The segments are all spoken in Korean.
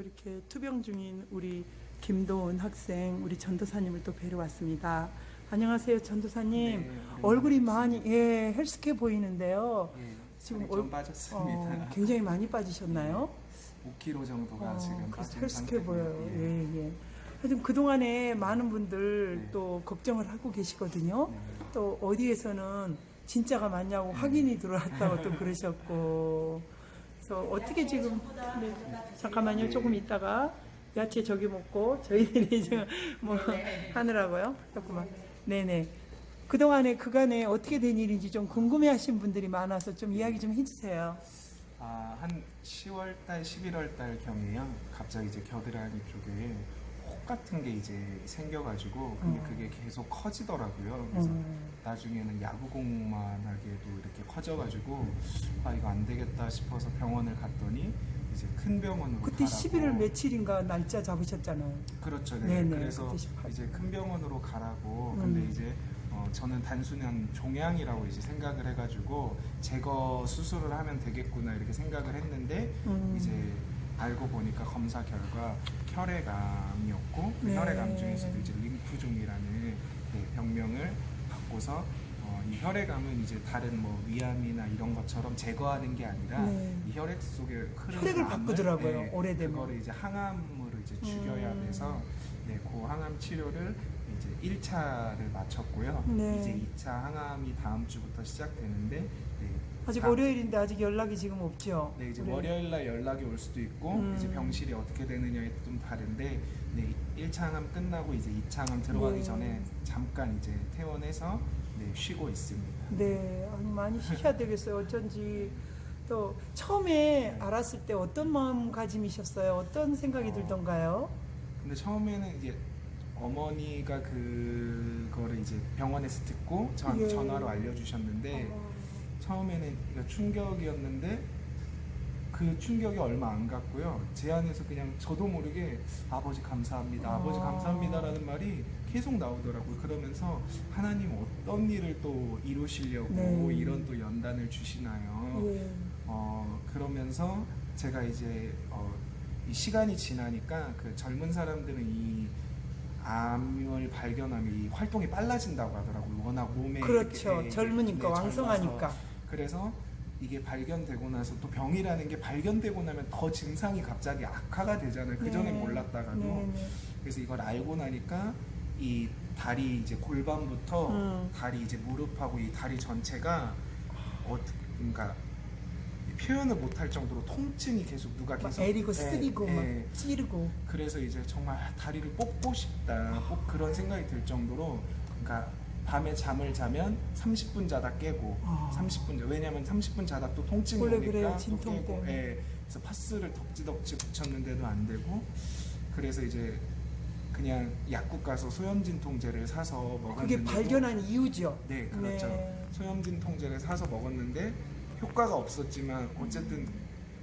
또 이렇게 투병 중인 우리 김도은 학생, 우리 전도사님을 또 뵈러 왔습니다. 안녕하세요, 전도사님. 네, 얼굴이 많이 예 헬스케 보이는데요. 예, 지금 지금 좀 얼- 빠졌습니다. 어, 굉장히 많이 빠지셨나요? 5kg 정도가 지금 어, 그래서 빠진 헬스케 상태고요. 보여요. 예. 예, 예. 하여튼 그동안에 많은 분들 네. 또 걱정을 하고 계시거든요. 네. 또 어디에서는 진짜가 맞냐고 확인이 들어왔다고 또 그러셨고. 그래서 어떻게 지금 네, 잠깐만요. 네. 조금 있다가 야채 저기 먹고 저희들이 지금 뭐 하느라고요. 조금만. 네네. 그동안에 그간에 어떻게 된 일인지 좀 궁금해하신 분들이 많아서 좀 이야기 좀 해주세요. 아, 한 10월 달, 11월 달 경에요. 갑자기 이제 겨드랑이 쪽에 혹 같은 게 이제 생겨가지고 근데 음. 그게 계속 커지더라고요. 그래서 음. 나중에는 야구공만하게도 이렇게 커져가지고 아 이거 안 되겠다 싶어서 병원을 갔더니 이제 큰 병원으로 그때 가라고 11월 며칠인가 날짜 잡으셨잖아요. 그렇죠. 네. 네네, 그래서 그때 18. 이제 큰 병원으로 가라고. 음. 근데 이제 어, 저는 단순한 종양이라고 이제 생각을 해가지고 제거 수술을 하면 되겠구나 이렇게 생각을 했는데 음. 이제 알고 보니까 검사 결과 혈액암이었고 그 네. 혈액암 중에서도 이제 림프종이라는 네, 병명을 받고서 어, 이 혈액암은 이제 다른 뭐 위암이나 이런 것처럼 제거하는 게 아니라 네. 이 혈액 속에 흐르는 혈액을 암을, 바꾸더라고요, 네, 오래되면. 그거를 이제 항암으로 이제 죽여야 음. 돼서 네, 그 항암 치료를 이제 1차를 마쳤고요. 네. 이제 2차 항암이 다음 주부터 시작되는데 네, 아직 다음- 월요일인데 아직 연락이 지금 없죠. 네, 이제 그래. 월요일 날 연락이 올 수도 있고 음. 이제 병실이 어떻게 되느냐에 좀 다른데 네, 1차 항암 끝나고 이제 2차 항암 들어가기 네. 전에 잠깐 이제 퇴원해서 네, 쉬고 있습니다. 네, 아니, 많이 쉬셔야 되겠어요. 어쩐지 또 처음에 알았을 때 어떤 마음가짐이셨어요? 어떤 생각이 어. 들던가요? 근데 처음에는 이제 어머니가 그거를 이제 병원에서 듣고 저한테 예. 전화로 알려주셨는데 어, 처음에는 이거 충격이었는데 그 충격이 얼마 안 갔고요. 제 안에서 그냥 저도 모르게 아버지 감사합니다. 아버지 아. 감사합니다라는 말이 계속 나오더라고요. 그러면서 하나님 어떤 일을 또 이루시려고 네. 이런 또 연단을 주시나요? 예. 어, 그러면서 제가 이제 어, 이 시간이 지나니까 그 젊은 사람들은 이 암을 발견하면 이 활동이 빨라진다고 하더라고요. 워낙 몸에 그렇죠. 이렇게, 예, 젊으니까, 네, 왕성하니까. 그래서 이게 발견되고 나서 또 병이라는 게 발견되고 나면 더 증상이 갑자기 악화가 되잖아요. 그 전에 네. 몰랐다가도. 네, 네. 그래서 이걸 알고 나니까 이 다리 이제 골반부터 음. 다리 이제 무릎하고 이 다리 전체가 어떻게 그러니까 표현을 못할 정도로 통증이 계속 누가 막 계속 애리고 예, 쓰리고 예. 막 찌르고 그래서 이제 정말 다리를 뽑고 싶다 꼭 그런 생각이 들 정도로 그러니까 밤에 잠을 자면 30분 자다 깨고 아. 30분 자 왜냐면 30분 자다 또 통증이 원래 오니까 그래요, 또 진통 깨고 때문에. 예. 그래서 파스를 덕지덕지 붙였는데도 안 되고 그래서 이제 그냥 약국 가서 소염진 통제를 사서 먹었는데 그게 발견한 이유죠. 네 그렇죠 네. 소염진 통제를 사서 먹었는데 효과가 없었지만 어쨌든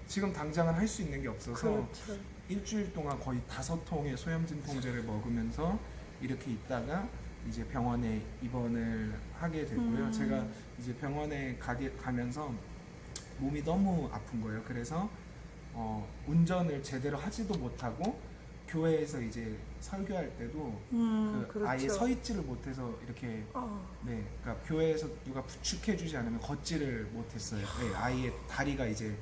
지금 당장은 할 수 있는 게 없어서 그렇죠. 일주일 동안 거의 다섯 통의 소염진 통제를 먹으면서 이렇게 있다가 이제 병원에 입원을 하게 됐고요. 음. 제가 이제 병원에 가게 가면서 몸이 너무 아픈 거예요. 그래서 어, 운전을 제대로 하지도 못하고 교회에서 이제 설교할 때도 음, 그 그렇죠. 아예 서 있지를 못해서 이렇게 아, 네, 그러니까 교회에서 누가 부축해주지 않으면 걷지를 못했어요. 네, 아예 다리가 이제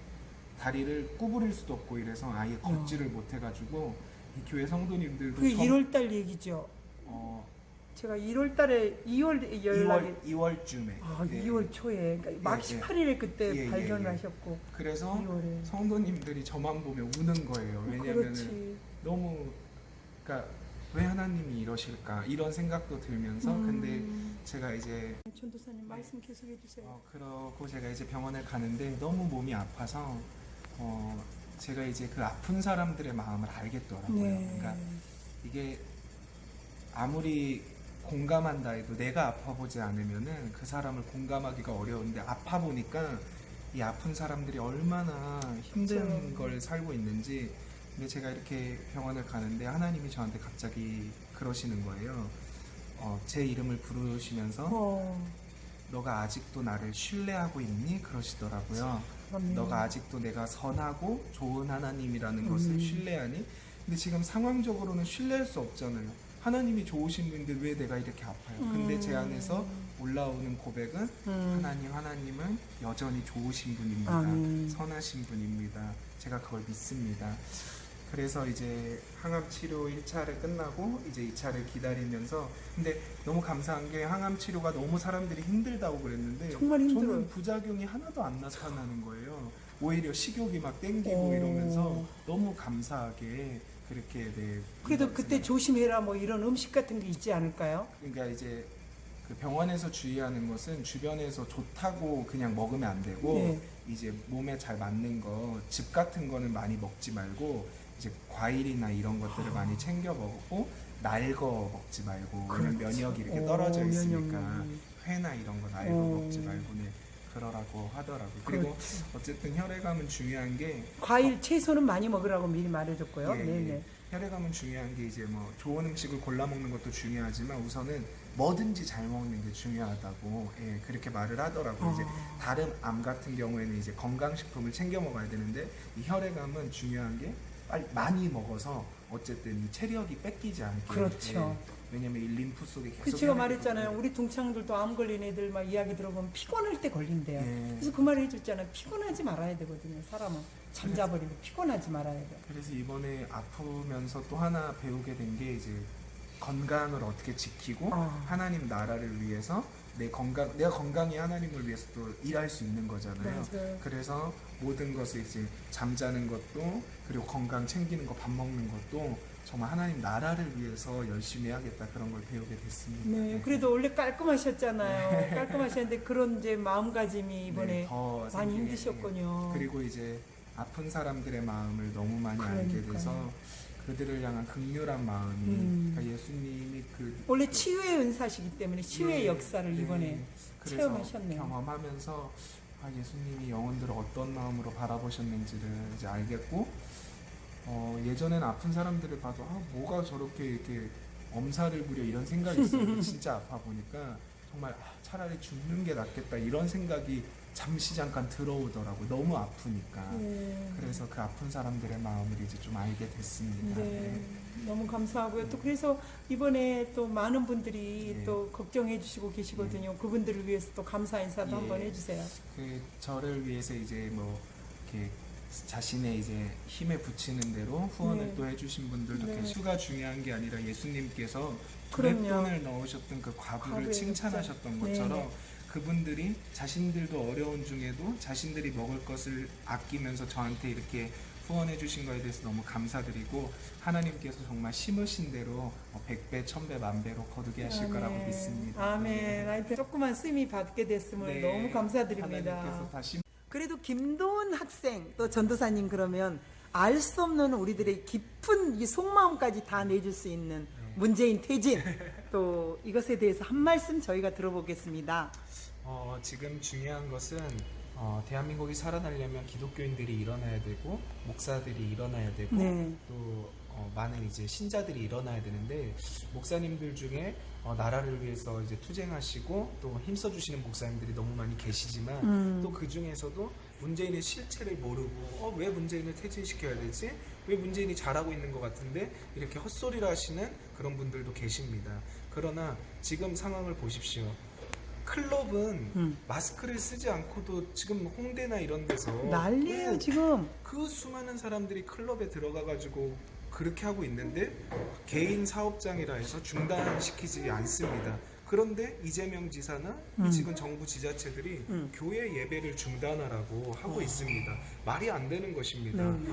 다리를 구부릴 수도 없고 이래서 아예 걷지를 못해가지고 이 교회 성도님들도 그게 처음- 1월 달 얘기죠. 어, 제가 1월 달에 2월 연락이 2월 2월쯤에 아, 네. 2월 초에 그러니까 막 예, 예. 18일에 그때 예, 예, 발견하셨고 그래서 2월에 성도님들이 저만 보면 우는 거예요. 왜냐면은 그렇지. 너무 그러니까 왜 하나님이 이러실까 이런 생각도 들면서 음. 근데 제가 이제 전도사님 말씀 계속해 주세요. 어, 그러고 제가 이제 병원을 가는데 너무 몸이 아파서 어, 제가 이제 그 아픈 사람들의 마음을 알겠더라고요. 네. 그러니까 이게 아무리 공감한다 해도 내가 아파 보지 않으면은 그 사람을 공감하기가 어려운데 아파 보니까 이 아픈 사람들이 얼마나 힘든 그렇죠. 걸 살고 있는지 근데 제가 이렇게 병원을 가는데 하나님이 저한테 갑자기 그러시는 거예요. 어, 제 이름을 부르시면서 어, 너가 아직도 나를 신뢰하고 있니? 그러시더라고요. 아멘. 너가 아직도 내가 선하고 좋은 하나님이라는 것을 음. 신뢰하니? 근데 지금 상황적으로는 신뢰할 수 없잖아요. 하나님이 좋으신 분인데 왜 내가 이렇게 아파요? 근데 제 안에서 올라오는 고백은 음. 하나님, 하나님은 여전히 좋으신 분입니다. 아멘. 선하신 분입니다. 제가 그걸 믿습니다. 그래서 이제 항암 치료 1차를 끝나고 이제 2차를 기다리면서 근데 너무 감사한 게 항암 치료가 너무 사람들이 힘들다고 그랬는데 정말 힘들어요. 저는 부작용이 하나도 안 나타나는 거예요. 오히려 식욕이 막 땡기고 오. 이러면서 너무 감사하게 그렇게 네. 그래도 이거 그때 조심해라 뭐 이런 음식 같은 게 있지 않을까요? 그러니까 이제 그 병원에서 주의하는 것은 주변에서 좋다고 그냥 먹으면 안 되고 네. 이제 몸에 잘 맞는 거 즙 같은 거는 많이 먹지 말고 이제 과일이나 이런 것들을 많이 챙겨 먹고 날거 먹지 말고 왜냐면 그렇죠. 면역이 이렇게 오, 떨어져 있으니까. 회나 이런 거 날거 오. 먹지 말고 네 그러라고 하더라고요. 그리고 그렇죠. 어쨌든 혈액암은 중요한 게 과일 채소는 많이 먹으라고 미리 말해줬고요. 예, 네 네. 예. 혈액암은 중요한 게 이제 뭐 좋은 음식을 골라 먹는 것도 중요하지만 우선은 뭐든지 잘 먹는 게 중요하다고 예, 그렇게 말을 하더라고요. 이제 아. 다른 암 같은 경우에는 이제 건강식품을 챙겨 먹어야 되는데 이 혈액암은 중요한 게 빨리 많이 먹어서 어쨌든 이 체력이 뺏기지 않게 그렇죠. 예, 왜냐면 이 림프 속에 계속 그 제가 혈액이 말했잖아요. 우리 동창들도 암 걸린 애들 막 이야기 들어보면 피곤할 때 걸린대요. 예. 그래서 그 말을 해줬잖아요. 피곤하지 말아야 되거든요. 사람은 잠자버리고 피곤하지 말아야 돼요. 그래서 이번에 아프면서 또 하나 배우게 된 게 이제 건강을 어떻게 지키고 아. 하나님 나라를 위해서 내 건강 내가 건강히 하나님을 위해서 또 일할 수 있는 거잖아요. 맞아요. 그래서 모든 것을 이제 잠자는 것도 그리고 건강 챙기는 거 밥 먹는 것도 정말 하나님 나라를 위해서 열심히 해야겠다 그런 걸 배우게 됐습니다. 네, 그래도 원래 깔끔하셨잖아요. 깔끔하셨는데 그런 이제 마음가짐이 이번에 네, 더 많이 힘드셨군요. 그리고 이제 아픈 사람들의 마음을 너무 많이 알게 그러니까요. 돼서 그들을 향한 극렬한 마음이 음. 그러니까 예수님이 그 원래 치유의 은사시기 때문에 치유의 네, 역사를 네. 이번에 그래서 체험하셨네요. 경험하면서 아, 예수님이 영혼들을 어떤 마음으로 바라보셨는지를 이제 알겠고 어, 예전에는 아픈 사람들을 봐도 아, 뭐가 저렇게 이렇게 엄살을 부려 이런 생각이 있어요. 진짜 아파 보니까 정말 아, 차라리 죽는 게 낫겠다 이런 생각이 잠시 잠깐 들어오더라고 요 너무 아프니까 네. 그래서 그 아픈 사람들의 마음을 이제 좀 알게 됐습니다. 네, 너무 감사하고요. 또 그래서 이번에 또 많은 분들이 예. 또 걱정해 주시고 계시거든요. 그분들을 위해서 또 감사 인사도 예. 한번 해주세요. 그 저를 위해서 이제 뭐 이렇게 자신의 이제 힘에 붙이는 대로 후원을 네. 또 해주신 분들도 네. 계시고 수가 중요한 게 아니라 예수님께서 그럼요. 돈을 넣으셨던 그 과부를 과부의 칭찬하셨던 네, 것처럼 네. 그분들이 자신들도 어려운 중에도 자신들이 먹을 것을 아끼면서 저한테 이렇게 후원해 주신 거에 대해서 너무 감사드리고 하나님께서 정말 심으신 대로 뭐 100배, 1000배, 만배로 거두게 하실 거라고 아멘. 믿습니다. 아멘. 네. 하여튼 조그만 쓰임이 받게 됐음을 네. 너무 감사드립니다. 하나님께서 다시 그래도 김도훈 학생 또 전도사님 그러면 알 수 없는 우리들의 깊은 이 속마음까지 다 내줄 수 있는 문재인 퇴진 또 이것에 대해서 한 말씀 저희가 들어보겠습니다. 어, 지금 중요한 것은 어, 대한민국이 살아나려면 기독교인들이 일어나야 되고 목사들이 일어나야 되고 네. 또 어, 많은 이제 신자들이 일어나야 되는데 목사님들 중에 어, 나라를 위해서 이제 투쟁하시고 또 힘써 주시는 목사님들이 너무 많이 계시지만 음. 또그 중에서도 문재인의 실체를 모르고 어, 왜 문재인을 퇴진시켜야 되지? 왜 문재인이 잘하고 있는 것 같은데 이렇게 헛소리를 하시는 그런 분들도 계십니다. 그러나 지금 상황을 보십시오. 클럽은 음. 마스크를 쓰지 않고도 지금 홍대나 이런 데서 난리예요 왜 지금. 그 수많은 사람들이 클럽에 들어가 가지고 그렇게 하고 있는데 개인 사업장이라 해서 중단시키지 않습니다. 그런데 이재명 지사나 음. 지금 정부 지자체들이 음. 교회 예배를 중단하라고 하고 어. 있습니다. 말이 안 되는 것입니다. 네.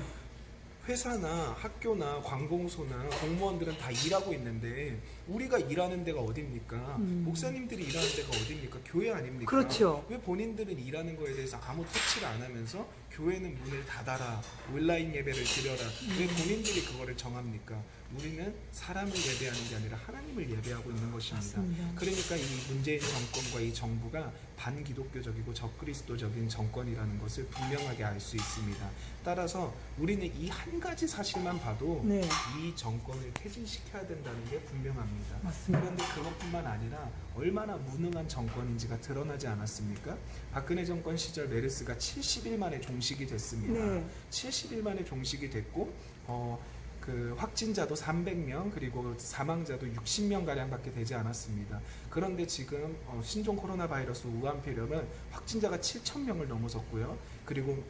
회사나 학교나 관공서나 공무원들은 다 일하고 있는데 우리가 일하는 데가 어딥니까? 음. 목사님들이 일하는 데가 어딥니까? 교회 아닙니까? 그렇죠. 왜 본인들은 일하는 거에 대해서 아무 터치를 안 하면서 교회는 문을 닫아라 온라인 예배를 드려라 왜 음. 본인들이 그거를 정합니까? 우리는 사람을 예배하는 게 아니라 하나님을 예배하고 있는 것입니다. 맞습니다. 그러니까 이 문재인 정권과 이 정부가 반기독교적이고 적그리스도적인 정권이라는 것을 분명하게 알 수 있습니다. 따라서 우리는 이 한 가지 사실만 봐도 네. 이 정권을 퇴진시켜야 된다는 게 분명합니다. 맞습니다. 그런데 그것뿐만 아니라 얼마나 무능한 정권인지가 드러나지 않았습니까? 박근혜 정권 시절 메르스가 70일 만에 종식이 됐습니다. 네. 70일 만에 종식이 됐고 어, 그 확진자도 300명 그리고 사망자도 60명 가량밖에 되지 않았습니다. 그런데 지금 어, 신종 코로나 바이러스 우한 폐렴은 확진자가 7천 명을 넘어섰고요. 그리고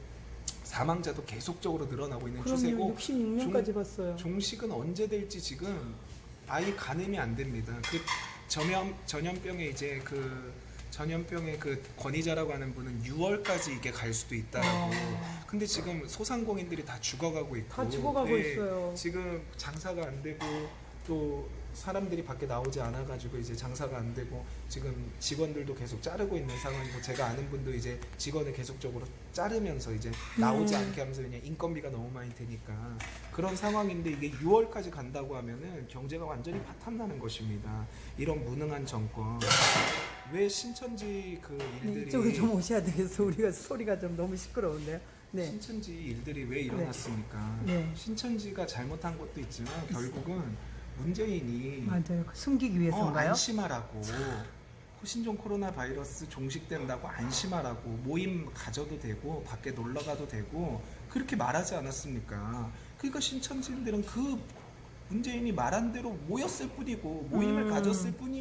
사망자도 계속적으로 늘어나고 있는 추세고 그럼요. 66년까지 봤어요. 종식은 언제 될지 지금 아예 가늠이 안 됩니다. 그 전염 전염병에 이제 그 전염병의 그 권위자라고 하는 분은 6월까지 이게 갈 수도 있다고. 아. 근데 지금 소상공인들이 다 죽어가고 있고 다 죽어가고 네, 있어요. 지금 장사가 안 되고 또 사람들이 밖에 나오지 않아 가지고 이제 장사가 안 되고 지금 직원들도 계속 자르고 있는 상황이고 제가 아는 분도 이제 직원을 계속적으로 자르면서 이제 나오지 음. 않게 하면서 그냥 인건비가 너무 많이 드니까 그런 상황인데 이게 6월까지 간다고 하면은 경제가 완전히 파탄나는 것입니다. 이런 무능한 정권 왜 신천지 그 네, 일들이 이쪽에 좀 오셔야 되겠어. 우리가 소리가 좀 너무 시끄러운데요. 네. 신천지 일들이 왜 일어났습니까? 네. 신천지가 잘못한 것도 있지만 결국은 문재인이 맞아요. 그 숨기기 어, 위해서인가요? 안심하라고 신종 코로나 바이러스 종식된다고 안심하라고 모임 가져도 되고 밖에 놀러 가도 되고 그렇게 말하지 않았습니까? 그러니까 신천지인들은 그 문재인이 말한 대로 모였을 뿐이고 모임을 음. 가졌을 뿐이에요.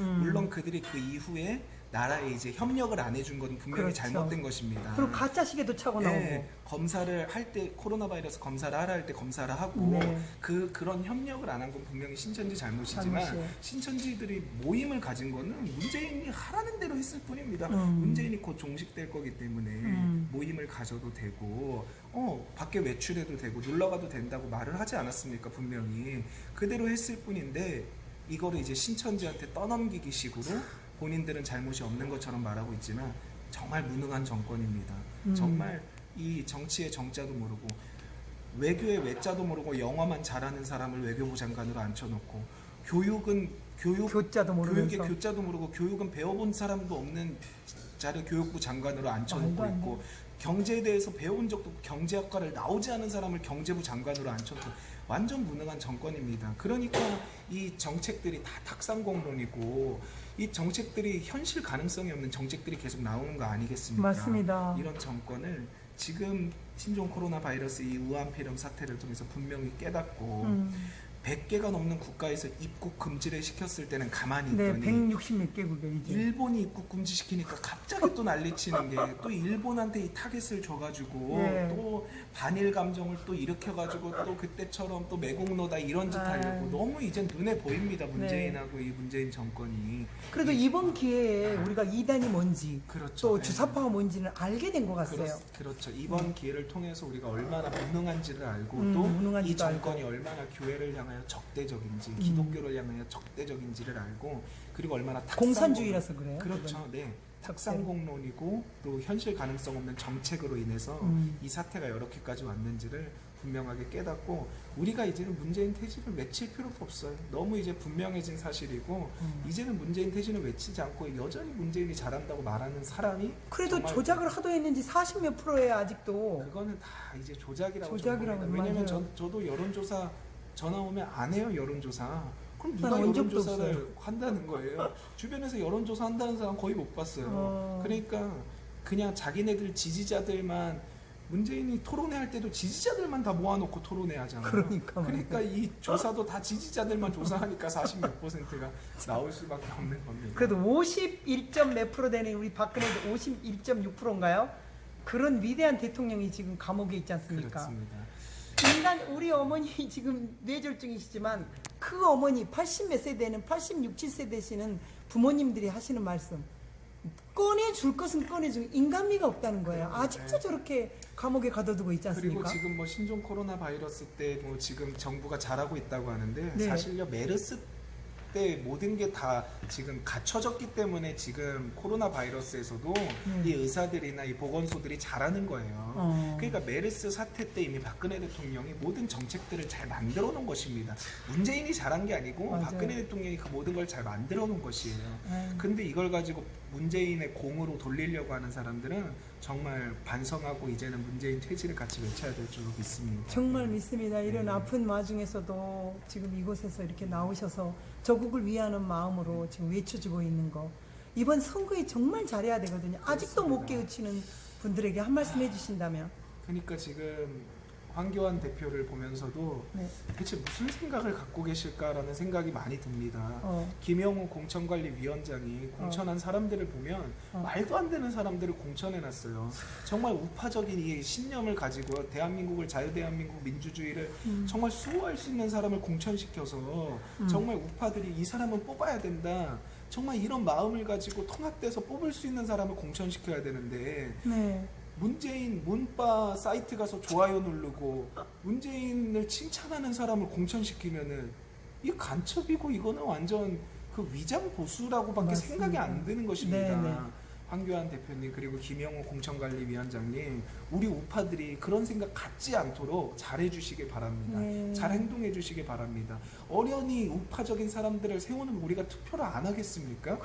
음. 물론 그들이 그 이후에 나라에 이제 협력을 안 해준 건 분명히 그렇죠. 잘못된 것입니다. 그리고 가짜 시계도 차고 나오고. 네, 검사를 할 때 코로나 바이러스 검사를 하라 할 때 검사를 하고 네. 그 그런 협력을 안 한 건 분명히 신천지 잘못이지만 잘못이에요. 신천지들이 모임을 가진 거는 문재인이 하라는 대로 했을 뿐입니다. 음. 문재인이 곧 종식될 거기 때문에 음. 모임을 가져도 되고 어 밖에 외출해도 되고 놀러 가도 된다고 말을 하지 않았습니까 분명히 그대로 했을 뿐인데 이거를 이제 신천지한테 떠넘기기 식으로 본인들은 잘못이 없는 것처럼 말하고 있지만 정말 무능한 정권입니다. 음. 정말 이 정치의 정자도 모르고 외교의 외자도 모르고 영어만 잘하는 사람을 외교부 장관으로 앉혀놓고 교육은 교육 교자도 모르면서. 교육의 교자도 모르고 교육은 배워본 사람도 없는 자를 교육부 장관으로 앉혀놓고. 있고 경제에 대해서 배운 적도 경제학과를 나오지 않은 사람을 경제부 장관으로 앉혀놓고 완전 무능한 정권입니다. 그러니까 이 정책들이 다 탁상공론이고 이 정책들이 현실 가능성이 없는 정책들이 계속 나오는 거 아니겠습니까? 맞습니다. 이런 정권을 지금 신종 코로나 바이러스 이 우한폐렴 사태를 통해서 분명히 깨닫고 음. 100개가 넘는 국가에서 입국 금지를 시켰을 때는 가만히 네, 있더니 160몇 개국에 이제. 일본이 입국 금지 시키니까 갑자기 또 난리치는 게 또 일본한테 이 타겟을 줘가지고 네. 또 반일 감정을 또 일으켜가지고 또 그때처럼 또 매국노다 이런 짓 하려고 아유. 네. 너무 이제 눈에 보입니다 문재인하고 이 문재인 정권이 그래도 이번 기회에 우리가 이단이 뭔지 그렇죠. 또 네. 주사파가 뭔지는 알게 된 것 같아요. 그렇, 죠 이번 기회를 통해서 우리가 얼마나 무능한지를 알고 음, 또 이 무능한지도 정권이 얼마나 교회를 향 하여 적대적인지 음. 기독교를 향하여 적대적인지를 알고 그리고 얼마나 탁상공- 공산주의라서 그래요. 그렇죠. 네. 탁상공론이고 또 현실 가능성 없는 정책으로 인해서 음. 이 사태가 이렇게까지 왔는지를 분명하게 깨닫고 우리가 이제는 문재인 퇴진을 외칠 필요도 없어요. 너무 이제 분명해진 사실이고 음. 이제는 문재인 퇴진을 외치지 않고 여전히 문재인이 잘한다고 말하는 사람이 그래도 조작을 하도 했는지 40 몇 프로에 아직도 그거는 다 이제 조작이라고 조작이라고. 왜냐면. 저, 저도 여론조사 전화 오면 안 해요 여론조사. 그럼 난 누가 온 적도 여론조사를. 한다는 거예요. 주변에서 여론조사 한다는 사람 거의 못 봤어요. 어. 그러니까 그냥 자기네들 지지자들만 문재인이 토론회 할 때도 지지자들만 다 모아놓고 토론회 하잖아요. 그러니까 그러니까 이 조사도 다 지지자들만 조사하니까 40몇 퍼센트가 나올 수밖에 없는 겁니다. 그래도 51점 몇 프로 되는 우리 박근혜도 51.6%인가요? 그런 위대한 대통령이 지금 감옥에 있지 않습니까? 그렇습니다. 인간 우리 어머니 지금 뇌졸중이시지만 그 어머니 80몇 세대는 86, 7세대시는 부모님들이 하시는 말씀 꺼내줄 것은 꺼내주고 인간미가 없다는 거예요. 아직도 저렇게 감옥에 가둬두고 있지 그리고 않습니까? 지금 뭐 신종 코로나 바이러스 때 뭐 지금 정부가 잘하고 있다고 하는데 네. 사실요 메르스 때 모든 게 다 지금 갖춰졌기 때문에 지금 코로나 바이러스에서도 네. 이 의사들이나 이 보건소들이 잘하는 거예요. 어. 그러니까 메르스 사태 때 이미 박근혜 대통령이 모든 정책들을 잘 만들어 놓은 것입니다. 문재인이 잘한 게 아니고 맞아요. 박근혜 대통령이 그 모든 걸 잘 만들어 놓은 것이에요. 아유. 근데 이걸 가지고 문재인의 공으로 돌리려고 하는 사람들은 정말 반성하고 이제는 문재인 퇴진을 같이 외쳐야 될 줄로 믿습니다. 정말 믿습니다. 이런 네. 아픈 와중에서도 지금 이곳에서 이렇게 나오셔서 조국을 위하는 마음으로 지금 외쳐주고 있는 거. 이번 선거에 정말 잘해야 되거든요. 아직도 못 그렇습니다. 깨우치는 분들에게 한 말씀 해주신다면. 그러니까 지금 황교안 대표를 보면서도 네. 대체 무슨 생각을 갖고 계실까라는 생각이 많이 듭니다. 어, 김영우 공천관리위원장이 공천한 사람들을 보면 어. 말도 안 되는 사람들을 공천해놨어요. 정말 우파적인 이 신념을 가지고 대한민국을 자유대한민국 민주주의를 음. 정말 수호할 수 있는 사람을 공천시켜서 음. 정말 우파들이 이 사람은 뽑아야 된다. 정말 이런 마음을 가지고 통합돼서 뽑을 수 있는 사람을 공천시켜야 되는데 네. 문재인 문바 사이트 가서 좋아요 누르고 문재인을 칭찬하는 사람을 공천시키면은 이 간첩이고 이거는 완전 그 위장 보수라고밖에 맞습니다. 생각이 안 드는 것입니다. 네, 네. 황교안 대표님 그리고 김영호 공천관리위원장님 우리 우파들이 그런 생각 갖지 않도록 잘해 주시길 바랍니다. 네. 잘 행동해 주시길 바랍니다. 어련히 우파적인 사람들을 세우는 우리가 투표를 안 하겠습니까?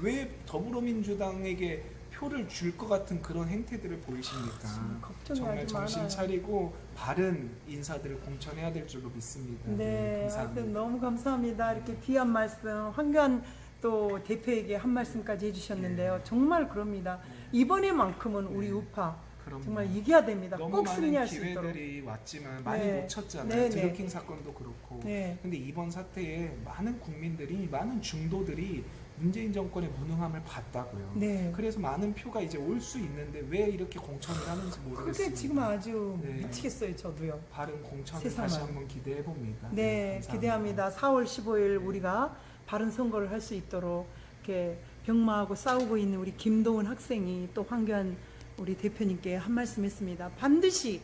왜 더불어민주당에게 표를 줄 것 같은 그런 행태들을 보이십니까? 걱정이 정말 아주 정신 많아요. 차리고 바른 인사들을 공천해야 될 줄로 믿습니다. 네, 감사합니다. 하여튼 너무 감사합니다. 이렇게 귀한 말씀, 황교안 또 대표에게 한 말씀까지 해주셨는데요. 네. 정말 그럽니다. 이번에만큼은 우리 네. 우파 그럼요. 정말 이겨야 됩니다. 너무 꼭 많은 승리할 수 있도록. 기회들이 왔지만 많이 네. 놓쳤잖아요. 네, 네. 드루킹 사건도 그렇고. 네. 근데 이번 사태에 많은 국민들이 많은 중도들이 문재인 정권의 무능함을 봤다고요. 네. 그래서 많은 표가 이제 올 수 있는데 왜 이렇게 공천을 하는지 모르겠습니다. 그게 지금 아주 네. 미치겠어요, 저도요. 바른 공천을 세상을. 다시 한번 기대해 봅니다. 네, 기대합니다. 4월 15일 우리가 바른 선거를 할 수 있도록 이렇게 병마하고 싸우고 있는 우리 김도훈 학생이 또 황교안 우리 대표님께 한 말씀 했습니다. 반드시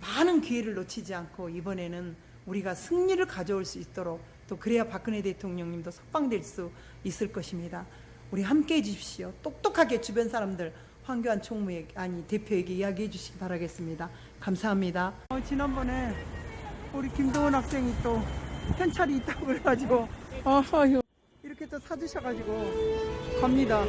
많은 기회를 놓치지 않고 이번에는 우리가 승리를 가져올 수 있도록 또 그래야 박근혜 대통령님도 석방될 수 있을 것입니다. 우리 함께 해 주십시오. 똑똑하게 주변 사람들 황교안 총무에게 아니 대표에게 이야기해 주시기 바라겠습니다. 감사합니다. 어, 지난번에 우리 김도훈 학생이 또 현찰이 있다고 그래가지고 어휴 이렇게 또 사주셔가지고 갑니다.